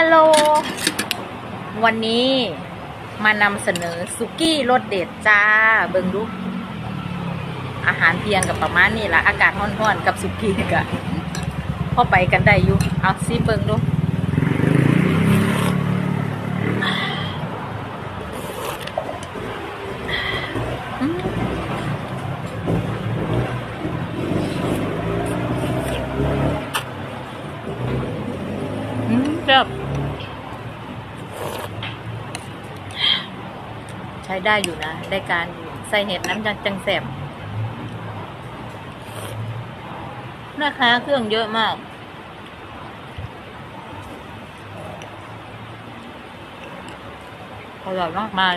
ฮัลโหล วันนี้มานำเสนอสุกี้รสเด็ดจ้า เบิงดู อาหารเพียงกับประมาณนี้ละอากาศร้อนๆกับสุกี้กะพอไปกันได้อยู่ เอาซิเบิงดูอืมอืมแบบ ใช้ได้อยู่นะ ได้การอยู่ใส่เห็ดน้ำจังจังแสบนะคะเครื่องเยอะมาก อร่อยมากมาย